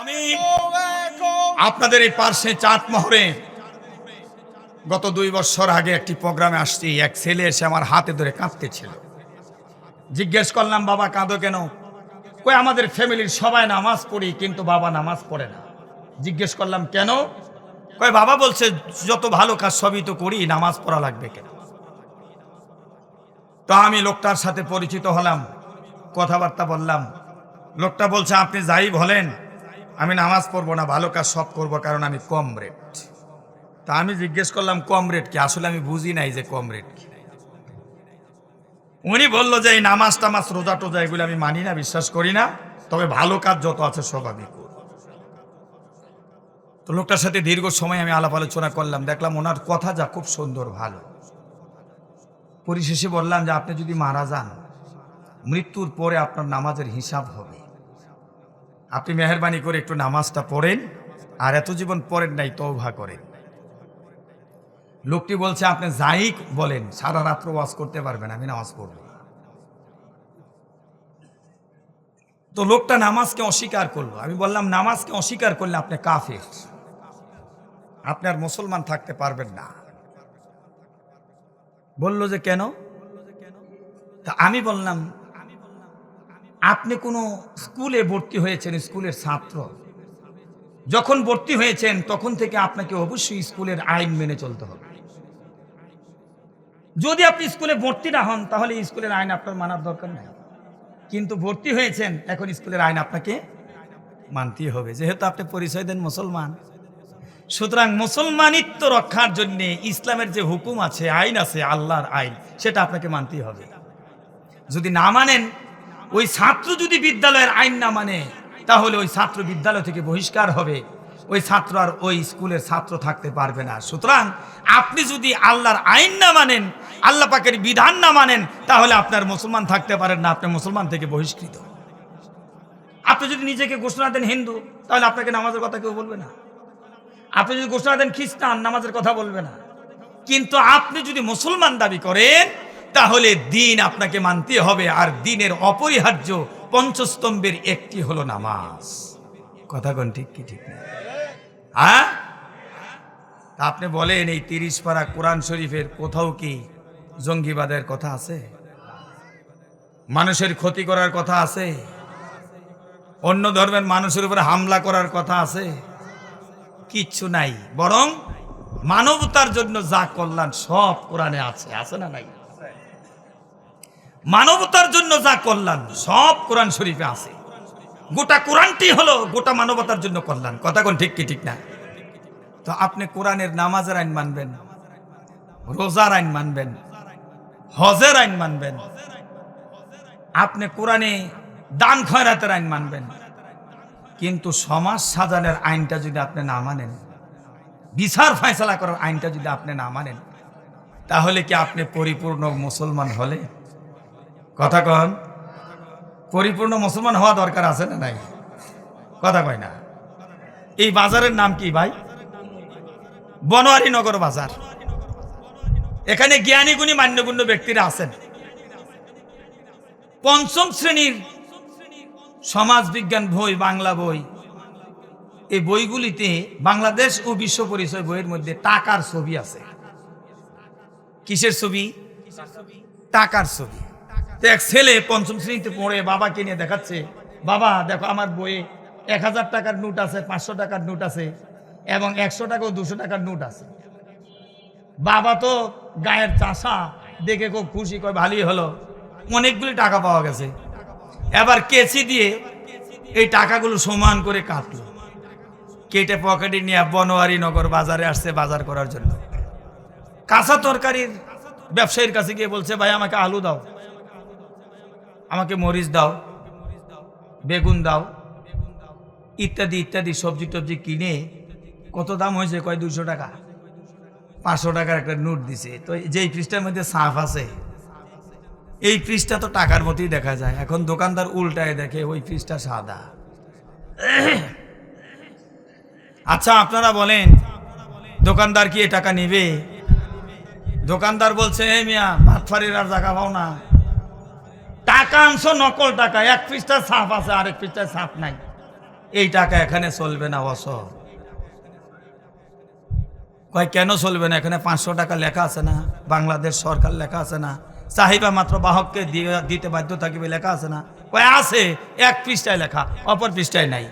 আমি আপনাদের এই পার্শ্বে চাঁদ মহরে গত দুই বছর আগে একটি প্রোগ্রামে আসছি, এক ছেলে এসে আমার হাতে ধরে কাঁদতেছিল। জিজ্ঞেস করলাম, বাবা, কাঁদো কেন? কই আমাদের ফ্যামিলির সবাই নামাজ পড়ি, কিন্তু বাবা নামাজ পড়ে না। জিজ্ঞেস করলাম, কেন? কয়, বাবা বলছে, যত ভালো কাজ সবই তো করি, নামাজ পড়া লাগবে কেন? তো আমি লোকটার সাথে পরিচিত হলাম, কথাবার্তা বললাম। লোকটা বলছে, আপনি যাই বলেন আমি নামাজ পড়ব না, ভালো কাজ সব করব, কারণ আমি কম রেট তা আমি জিজ্ঞেস করলাম, কম রেট কি? আসলে আমি বুঝি নাই যে কম রেট কি। উনি বলল যে, এই নামাজ টামাজ, রোজা টোজা এগুলো আমি মানি না, বিশ্বাস করি না। তবে ভালো কাজ যত আছে সব আমি তো লোকটার সাথে দীর্ঘ সময় আমি আলাপ আলোচনা করলাম, দেখলাম ওনার কথা যা খুব সুন্দর, ভালো। পরিশেষে বললাম যে, আপনি যদি মারা যান, মৃত্যুর পরে আপনার নামাজের হিসাব হবে। আপনি মেহরবানি করে একটু নামাজটা পড়েন আর এত জীবন পড়েন নাই তৌভা করেন। লোকটি বলছে, আপনি যাই বলেন, সারা রাত্র ওয়াজ করতে পারবেন, আমি নামাজ পড়ব। তো লোকটা নামাজকে অস্বীকার করল। আমি বললাম, নামাজকে অস্বীকার করলে আপনি কাফের। আপনি আর মুসলমান থাকতে পারবেন না। বলল যে, কেন? তা আমি বললাম আপনি কোনো স্কুলে ভর্তি হয়েছেন, স্কুলের ছাত্র। যখন ভর্তি হয়েছেন, তখন থেকে আপনাকে অবশ্যই স্কুলের আইন মেনে চলতে হবে। যদি আপনি স্কুলে ভর্তি না হন, তাহলে স্কুলের আইন আপনার মানার দরকার নাই। কিন্তু ভর্তি হয়েছেন, এখন স্কুলের আইন আপনাকে মানতেই হবে। যেহেতু আপনি পরিচয় দেন মুসলমান, সুতরাং মুসলমানিত্ব রক্ষার জন্য ইসলামের যে হুকুম আছে, আইন আছে, আল্লাহর আইন, সেটা আপনাকে মানতেই হবে। যদি না মানেন ওই ছাত্র যদি বিদ্যালয়ের আইন না মানে তাহলে ওই ছাত্র বিদ্যালয় থেকে বহিষ্কার হবে। ওই ছাত্র আর ওই স্কুলের ছাত্র থাকতে পারবে না। সুতরাং আপনি যদি আল্লাহর আইন না মানেন, আল্লাহ পাকের বিধান না মানেন, তাহলে আপনার মুসলমান থাকতে পারেন না, আপনি মুসলমান থেকে বহিষ্কৃত। আপনি যদি নিজেকে ঘোষণা দেন হিন্দু, তাহলে আপনাকে নামাজের কথা কেউ বলবে না। আপনি যদি ঘোষণা দেন খ্রিস্টান, নামাজের কথা বলবে না। কিন্তু আপনি যদি মুসলমান দাবি করেন তাহলে দিন আপনাকে মানতে হবে, আর দিনের অপরিহার্য পঞ্চস্তম্ভের একটি হলো নামাজ। কথা কোন ঠিক কি ঠিক না? হ্যাঁ? আপনি বলেন, এই তিরিশ পারা কোরআন শরীফের কোথাও কি জঙ্গিবাদের কথা আছে? মানুষের ক্ষতি করার কথা আছে? অন্য ধর্মের মানুষের উপরে হামলা করার কথা আছে? কিচ্ছু নাই। বরং মানবতার জন্য যা কল্যাণ সব কোরআনে আছে। আছে না নাই? মানবতার জন্য যা কল্যাণ, সব কোরআন শরীফে আছে। গোটা কোরআনটি হলো গোটা মানবতার জন্য কল্যাণ। কথা কোন ঠিক কি, ঠিক না? তো আপনি কোরআনের নামাজের আইন মানবেন, রোজার আইন মানবেন, হজের আইন মানবেন। আপনি কোরআনে দান খয়রাতের আইন মানবেন। কিন্তু সমাজ সাজানোর আইনটা যদি আপনি না মানেন, বিচার ফয়সলা করার আইনটা যদি আপনি না মানেন, তাহলে কি আপনি পরিপূর্ণ মুসলমান হলে? কথা কন। পরিপূর্ণ মুসলমান হওয়া দরকার আছে না নাই? কথা কয় না। এই বাজারের নাম কি ভাই? বনোয়ারি নগর বাজার। এখানে জ্ঞানী গুণী মান্যগুণ্য ব্যক্তিরা আছেন। পঞ্চম শ্রেণির সমাজ বিজ্ঞান বই, বাংলা বই। এই বইগুলিতে বাংলাদেশ ও বিশ্ব পরিচয় বইয়ের মধ্যে টাকার ছবি আছে। কিসের ছবি? টাকার ছবি। তো এক ছেলে পঞ্চম শ্রেণীতে পড়ে, বাবাকে নিয়ে দেখাচ্ছে। বাবা, দেখো আমার বইয়ে এক হাজার টাকার নোট আছে, পাঁচশো টাকার নোট আছে এবং একশো টাকা ও দুশো টাকার নোট আছে। বাবা তো গায়ের চাষা দেখে খুব খুশি, কয় ভালোই হলো। অনেকগুলি টাকা পাওয়া গেছে। এবার কেচি দিয়ে এই টাকাগুলো সমান করে কাটলো। কেটে পকেটে নিয়ে বনোয়ারি নগর বাজারে আসছে বাজার করার জন্য। কাঁচা তরকারির ব্যবসায়ীর কাছে গিয়ে বলছে, ভাই, আমাকে আলু দাও। আমাকে মরিচ দাও, বেগুন দাও, ইত্যাদি ইত্যাদি সবজি টবজি কিনে কত দাম হয়েছে? কয় দুশো টাকা। পাঁচশো টাকার একটা নোট দিছে। তো যেই পৃষ্ঠার মধ্যে সাফ আছে, এই পৃষ্ঠা তো টাকার মতোই দেখা যায়। এখন দোকানদার উল্টায় দেখে ওই পৃষ্ঠা সাদা। আচ্ছা আপনারা বলেন, দোকানদার কি এ টাকা নেবে? দোকানদার বলছে, এই মিয়া ভাতফারির আর জায়গা পাও না। টাকা আনছো, নকল টাকা। এক পৃষ্ঠার ছাপ আছে, আরেক পৃষ্ঠার ছাপ নাই। এই টাকা এখানে চলবে না অসর কয়, কেন চলবে না? এখানে পাঁচশো টাকা লেখা আছে না। বাংলাদেশ সরকার লেখা আছে না। চাহিদা মাত্র বাহককে দিতে বাধ্য থাকিবে লেখা আছে না। কয়, আছে, এক পৃষ্ঠায় লেখা, অপর পৃষ্ঠায় নাই।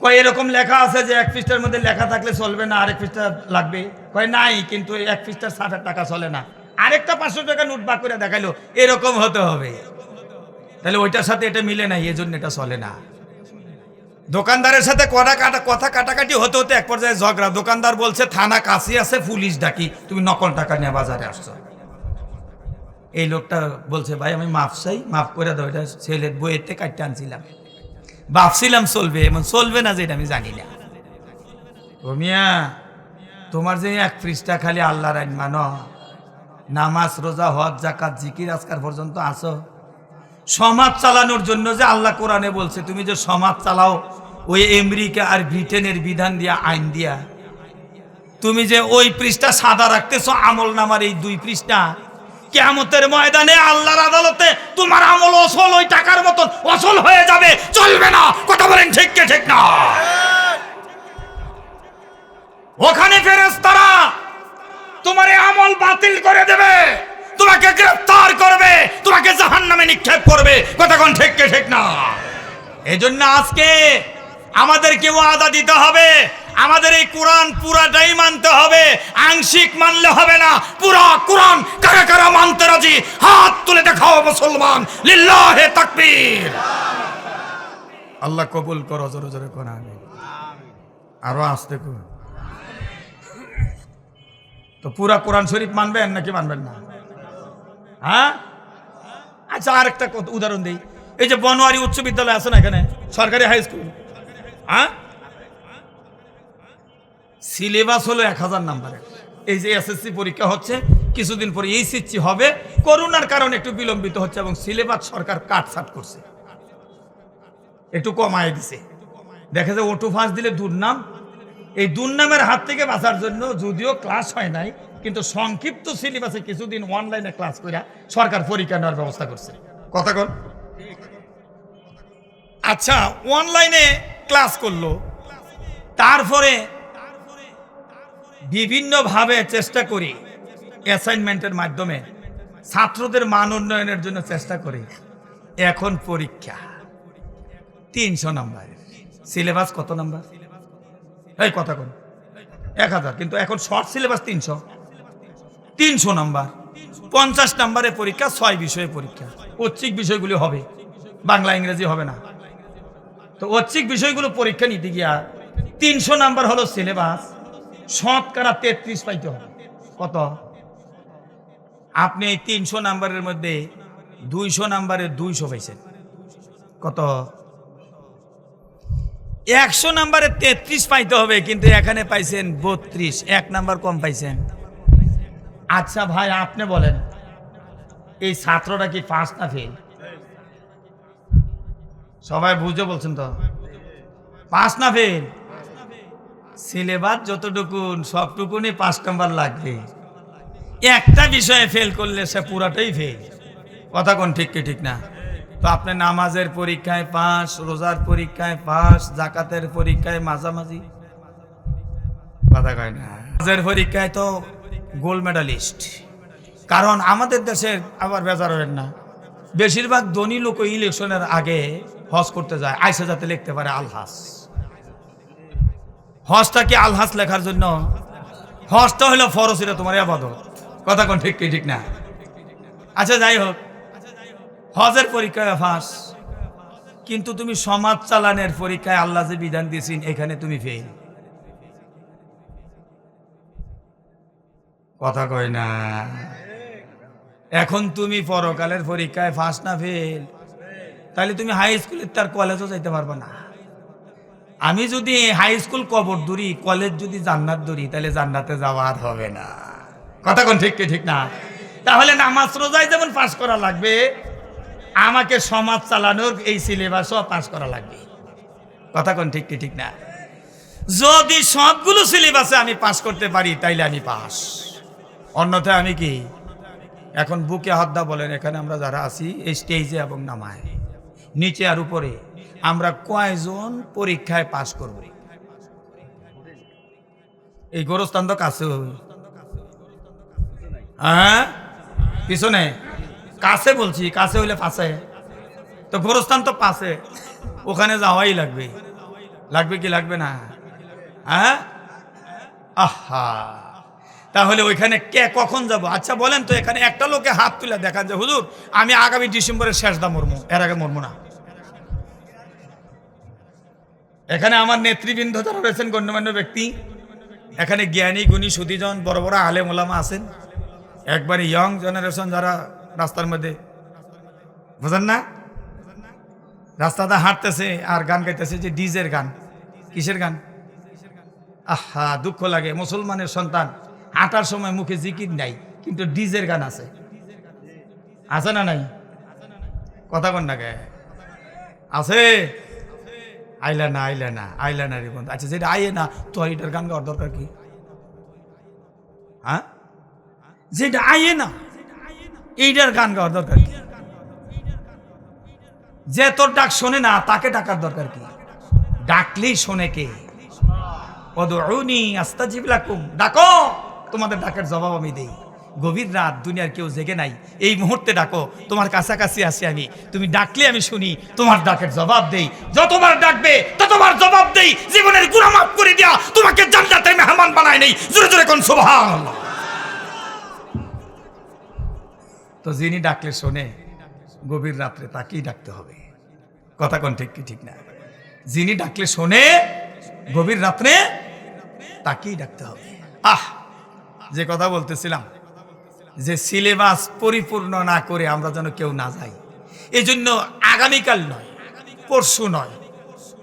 কয়, এরকম লেখা আছে যে এক পৃষ্ঠার মধ্যে লেখা থাকলে চলবে না, আরেক পৃষ্ঠা লাগবে। কয়, নাই, কিন্তু এক পৃষ্ঠার ষাটের টাকা চলে না। আরেকটা পাঁচশো টাকা নোট বাক করে দেখাইলো, এরকম হতে হবে। তাহলে ওইটার সাথে এটা মিলে নাই, এজন্য এটা চলে না। দোকানদারের সাথে কথা কাটা কথা কাটাকাটি হতে হতে এক পর্যায়ে ঝগড়া। দোকানদার বলছে, থানা কাছে আছে, পুলিশ ডাকি, তুমি নকল টাকা নিয়ে বাজারে আসছো। এই লোকটা বলছে, ভাই, আমি মাফ চাই, মাফ করে দাও, এটা ছেলের বইয়েতে কাটতে আনছিলাম। ভাবছিলাম চলবে, এমন চলবে না যেটা আমি জানি না। ও মিয়া, তোমার যে এক পৃষ্ঠা খালি আল্লাহর আইন মানো। নামাজ, রোজা, হজ জাকাত জিকির আজকার পর্যন্ত আসো সমাজ চালানোর জন্য যে আল্লাহ কোরআনে বলছে, তুমি যে সমাজ চালাও, ওই আমেরিকা আর ব্রিটেনের বিধান দিয়া, আইন দিয়া। তুমি যে ওই পৃষ্ঠা সাদা রাখতেছো, আমল নামার এই দুই পৃষ্ঠা কেমতের ময়দানে আল্লাহর আদালতে তোমার আমল অসল, ওই টাকার মতন অসল হয়ে যাবে, চলবে না। কথা বলেন ঠিক কে ঠিক না? ওখানে ফেরেশতারা তোমার আমল বাতিল করে দেবে। তোমাকে গ্রেফতার করবে। তোমাকে জাহান নামে নিক্ষেপ করবে। কথা কোন ঠিক না? এই জন্য আজকে আমাদেরকেও আদা দিতে হবে। আমাদের এই কোরআন পুরাটাই মানতে হবে। আংশিক মানলে হবে না। পুরা কোরআন কারা কারা মানতে রাজি? হাত তুলে দেখাও মুসলমান। লিল্লাহে তাকবীর। আল্লাহ কবুল করো, জোরে জোরে কোন আমি আরও আসতে কর তো পুরা কোরআন শরীফ মানবেন নাকি মানবেন না? হ্যাঁ? আচ্ছা আরেকটা কথা- উদাহরণ দিই। এই যে বনোয়ারি উচ্চ বিদ্যালয় আছে না এখানে? সরকারি হাই স্কুল। হ্যাঁ? সিলেবাস হলো এক হাজার নাম্বারের এই যে এসএসসি পরীক্ষা হচ্ছে, কিছুদিন পরে এই এইচএসসি হবে। করোনার কারণে একটু বিলম্বিত হচ্ছে এবং সিলেবাস সরকার কাটছাট করছে। একটু কমায় দিছে। দেখা যায় ওটু ফাঁস দিলে দুর্নাম। এই দুর্নামের হাত থেকে বাঁচার জন্য যদিও ক্লাস হয় নাই কিন্তু সংক্ষিপ্ত সিলেবাসে কিছুদিন অনলাইনে ক্লাস করে সরকার পরীক্ষা নেওয়ার ব্যবস্থা করছে। কথা কন। আচ্ছা অনলাইনে ক্লাস করল তারপরে বিভিন্নভাবে চেষ্টা করি অ্যাসাইনমেন্টের মাধ্যমে ছাত্রদের মান উন্নয়নের জন্য চেষ্টা করি এখন পরীক্ষা। তিনশো নাম্বার সিলেবাস কত নাম্বার এই কথা কোন এক হাজার, কিন্তু এখন শর্ট সিলেবাস তিনশো। তিনশো নাম্বার। পঞ্চাশ নাম্বারের পরীক্ষা, ছয় বিষয়ে পরীক্ষা। ঐচ্ছিক বিষয়গুলি হবে। বাংলা, ইংরেজি হবে না। তো ঐচ্ছিক বিষয়গুলো পরীক্ষা নিতে গিয়া তিনশো নাম্বার হলো সিলেবাস শতকরা তেত্রিশ পাইতে হবে। কত? আপনি এই তিনশো নাম্বারের মধ্যে দুইশো নাম্বারে দুইশো পাইছেন। কত? একশো নাম্বারে তেত্রিশ পাইতে হবে, কিন্তু এখানে পাইছেন বত্রিশ। এক নাম্বার কম পাইছেন। আচ্ছা ভাই, আপনি বলেন, এই ছাত্রটা কি পাস না ফেল সবাই বুঝে বলছেন তো? পাস না ফেল সিলেবাস যতটুকুন সবটুকুনি পাঁচ নাম্বার লাগবে। একটা বিষয়ে ফেল করলে সে পুরাটাই ফেল কথা কোন ঠিক কি ঠিক না? তো আপনি নামাজের পরীক্ষায় পাস রোজার পরীক্ষায় পাস জাকাতের পরীক্ষায় মাঝামাঝি? কথা কয় না। নামাজের পরীক্ষায় তো গোল্ড মেডালিস্ট। কারণ আমাদের দেশের আবার বেজার হবেন না। বেশিরভাগ ধনী লোক ইলেকশনের আগে হজ করতে যায়। আইসা যাতে লিখতে পারে আলহাস। হজটা কি আলহাস লেখার জন্য? হজটা হলো ফরজ এটা তোমার আবাদত। কথা কোন ঠিক কি ঠিক না? আচ্ছা যাই হোক। হজের পরীক্ষায় ফাঁস। কিন্তু তুমি সমাজ চালানের পরীক্ষায় আল্লাহ যে বিধান দিয়েছেন, এখানে তুমি ফেল কথা কয় না। এখন তুমি পরকালের পরীক্ষায় ফাঁস না ফেল তাহলে তুমি হাই স্কুলের তার কলেজও যাইতে পারবে না। আমি যদি হাই স্কুল কবর ধরি কলেজ যদি জান্নাত ধরি, তাহলে জান্নাতে যাওয়া আর হবে না। কথা কোন ঠিক ঠিক না? তাহলে নামাজ রোজায় যেমন পাস করা লাগবে আমাকে সমাজ চালানোর এই সিলেবাসও পাস করা লাগবে। কথা কোন ঠিক কি ঠিক না? যদি সবগুলো সিলেবাসে আমি পাস করতে পারি, তাইলে আমি পাস অন্যথায় আমি কি? এখন বুকে হদ্দা বলেন, এখানে আমরা যারা আছি, এই স্টেজে এবং নামায়। নিচে আর উপরে। আমরা কয়জন পরীক্ষায় পাশ করব? এই গোরস্থান তো কাছে। হ্যাঁ? পিছনে? কাছে বলছি, কাছে হইলে পাশে। তো গোরস্থান তো পাশে। ওখানে যাওয়াই লাগবে। লাগবে কি লাগবে না? হ্যাঁ? আহা। তাহলে ওইখানে কে, কখন যাব? আচ্ছা বলেন তো এখানে একটা লোকে হাত তুলে দেখা যে, হুজুর, আমি আগামী ডিসেম্বরের শেষ দা মরমু, এর আগে মরমু না। এখানে আমার নেতৃবৃন্দ যারা রয়েছেন, গণ্যমান্য ব্যক্তি, এখানে জ্ঞানী, গুণী সুদীজন বড় বড় আলেম ওলামা আছেন। একবারে ইয়ং জেনারেশন যারা রাস্তার মধ্যে। বুঝেন না? রাস্তাতে হাঁটতেছে আর গান গাইতেছে যে ডিজের গান। কিসের গান? আহা, দুঃখ লাগে। মুসলমানের সন্তান, হাঁটার সময় মুখে জিকির নাই, কিন্তু ডিজের গান আছে। আছে না নাই? কথা কন না গে আছে? আইলা না আইলা না আইলা না রে বন্ধু। আচ্ছা যেটা আইয়ে না, তো এটার গান গাওয়ার দরকার কি? হ্যাঁ? যেটা আইয়ে না এইটার গান গাওয়ার দরকার কি? যে তোর ডাক শোনে না, তাকে ডাকার দরকার কি? ডাকলেই শোনে কে? অদৌনি আস্তাজিব লাকুম। ডাকো! তোমাদের ডাকের জবাব আমি দেই। গভীর রাত, দুনিয়ার কেউ জেগে নাই। এই মুহূর্তে ডাকো, তোমার কাছাকাছি আসি আমি। তুমি ডাকলে আমি শুনি, তোমার ডাকের জবাব দেই। যতবার ডাকবে ততবার জবাব দেই। জীবনের গুণা মাফ করে দিয়া, তোমাকে জান্নাতের মেহমান বানায় নেই। জোরে জোরে কোন সুবহানাল্লাহ। তো যিনি ডাকলে শোনে, গভীর রাত্রে তাকেই ডাকতে হবে। কথা কোন ঠিক কি ঠিক না? যিনি ডাকলে শোনে, গভীর রাত্রে তাকেই ডাকতে হবে। আহ! যে কথা বলতেছিলাম, যে সিলেবাস পরিপূর্ণ না করে আমরা যেন কেউ না যাই এই জন্য আগামীকাল নয়, পরশু নয়,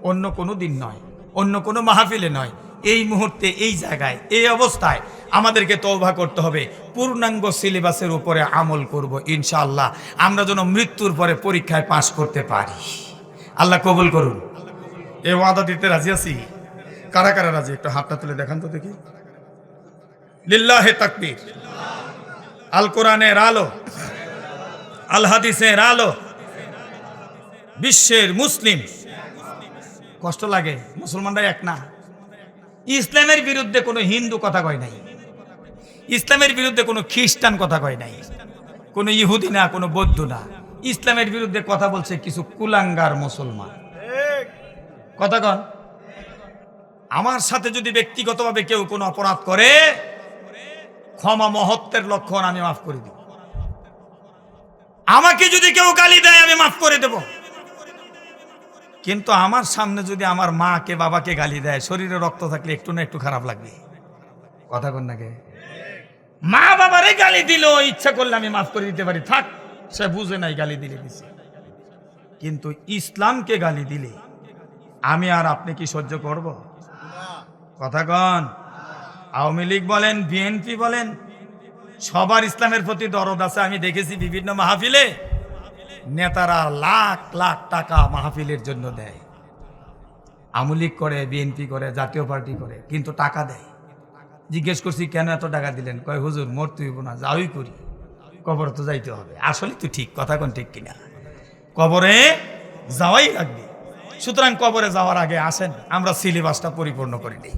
অন্য কোনো দিন নয়, অন্য কোনো মাহফিলে নয়, এই মুহূর্তে, এই জায়গায়, এই অবস্থায় আমাদেরকে তৌবা করতে হবে। পূর্ণাঙ্গ সিলেবাসের উপরে আমল করব, ইনশাআল্লাহ। আমরা যেন মৃত্যুর পরে পরীক্ষায় পাশ করতে পারি। আল্লাহ কবুল করুন। এ ওয়াদা দিতে রাজি আছি? কারা কারা রাজি? একটু হাতটা তুলে দেখান তো দেখি। লিল্লাহে তাকবীর। আল কোরআনের আলো। আল হাদিসের আলো। বিশ্বের মুসলিম। কষ্ট লাগে মুসলমানরা এক না। ইসলামের বিরুদ্ধে কোনো হিন্দু কথা কয় নাই। ইসলামের বিরুদ্ধে কোনো খ্রিস্টান কথা কয় নাই, কোনো ইহুদি না, কোনো বৌদ্ধ না। ইসলামের বিরুদ্ধে কথা বলছে কিছু কুলাঙ্গার মুসলমান। কথা কন। আমার সাথে যদি ব্যক্তিগতভাবে কেউ কোনো অপরাধ করে, ক্ষমা মহত্বের লক্ষণ আমি মাফ করে দিব। আমাকে যদি কেউ গালি দেয়, আমি মাফ করে দেব। কিন্তু আমার সামনে যদি আমার মাকে, বাবাকে গালি দেয়, শরীরে রক্ত থাকলে একটু না একটু খারাপ লাগবে। কথা কন নাকি মা বাবারে গালি দিল, ইচ্ছা করলে আমি মাফ করে দিতে পারি। থাক, সে বুঝে নাই গালি দিলে দিছে। কিন্তু ইসলামকে গালি দিলে আমি আর আপনি কি সহ্য করব? কথা কন। আওয়ামী লীগ বলেন, বিএনপি বলেন, সবার ইসলামের প্রতি দরদ আছে। আমি দেখেছি বিভিন্ন মাহফিলে নেতারা লাখ লাখ টাকা মাহফিলের জন্য দেয়। আওয়ামী লীগ করে, বিএনপি করে, জাতীয় পার্টি করে, কিন্তু টাকা দেয়। জিজ্ঞেস করছি, কেন এত টাকা দিলেন? কয়, হুজুর মরতে হইব না, যাওই করি। কবর তো যাইতে হবে। আসলে তো ঠিক, কথা কোন ঠিক কিনা? কবরে যাওয়াই লাগবে। সুতরাং কবরে যাওয়ার আগে আসেন, আমরা সিলেবাসটা পরিপূর্ণ করে নিই।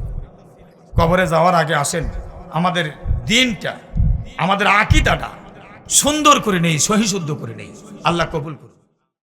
কবরে যাওয়ার আগে আসেন, আমাদের দিনটা, আমাদের আকিদাটা সুন্দর করে নেই, সহিশুদ্ধ করে নেই। আল্লাহ কবুল করুন